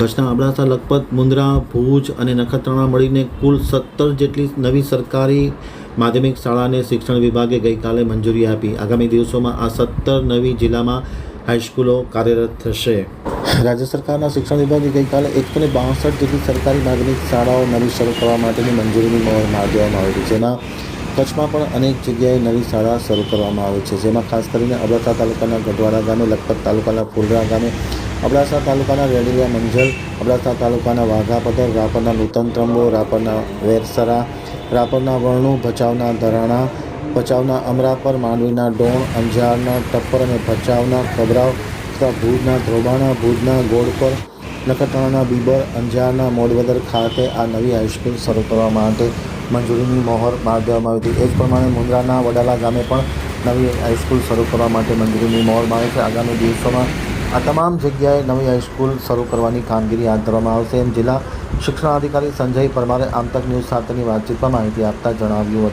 કચ્છના અબડાસા, લખપત, મુન્દ્રા, ભુજ અને નખત્રાણા મળીને કુલ સત્તર જેટલી નવી સરકારી માધ્યમિક શાળાને શિક્ષણ વિભાગે ગઈકાલે મંજૂરી આપી. આગામી દિવસોમાં આ સત્તર નવી જિલ્લામાં હાઈસ્કૂલો કાર્યરત થશે. રાજ્ય સરકારના શિક્ષણ વિભાગે ગઈકાલે એકસો ને બાસઠ જેટલી સરકારી માધ્યમિક શાળાઓ નવી શરૂ કરવા માટેની મંજૂરીની મોહર દેવામાં આવી છે. જેમાં કચ્છમાં પણ અનેક જગ્યાએ નવી શાળા શરૂ કરવામાં આવી છે. જેમાં ખાસ કરીને અબડાસા તાલુકાના ગઢવાડા ગામે, લખપત તાલુકાના ફુલરા ગામે અબડાસા તાલુકાના રેડિયા મંજલ, અબડાસા તાલુકાના વાઘાપદર રાપરના નૂતન ત્રંબો, રાપરના વેરસરા, રાપરના વરણુ ભચાઉના ધરાણા, ભચાઉના અમરાપર, માંડવીના ડોણ, અંજારના ટપ્પર અને ભચાઉના ખબરાવ તથા ભુજના ધ્રોબાણા ભુજના ગોળપર નખત્રાણાના બીબર, અંજારના મોડવદર ખાતે આ નવી હાઈસ્કૂલ શરૂ કરવા માટે મંજૂરીની મોહર માર દેવામાં આવી હતી. એ જ પ્રમાણે મુન્દ્રાના વડાલા ગામે પણ નવી હાઈસ્કૂલ શરૂ કરવા માટે મંજૂરીની મોહર મારી છે. આગામી દિવસોમાં આ તમામ જગ્યાએ નવી હાઈસ્કૂલ શરૂ કરવાની કામગીરી હાથ ધરવામાં આવશે એમ જિલ્લા શિક્ષણાધિકારી સંજય પરમારે આમતક ન્યૂઝ સાથેની વાતચીતમાં માહિતી આપતા જણાવ્યું હતું.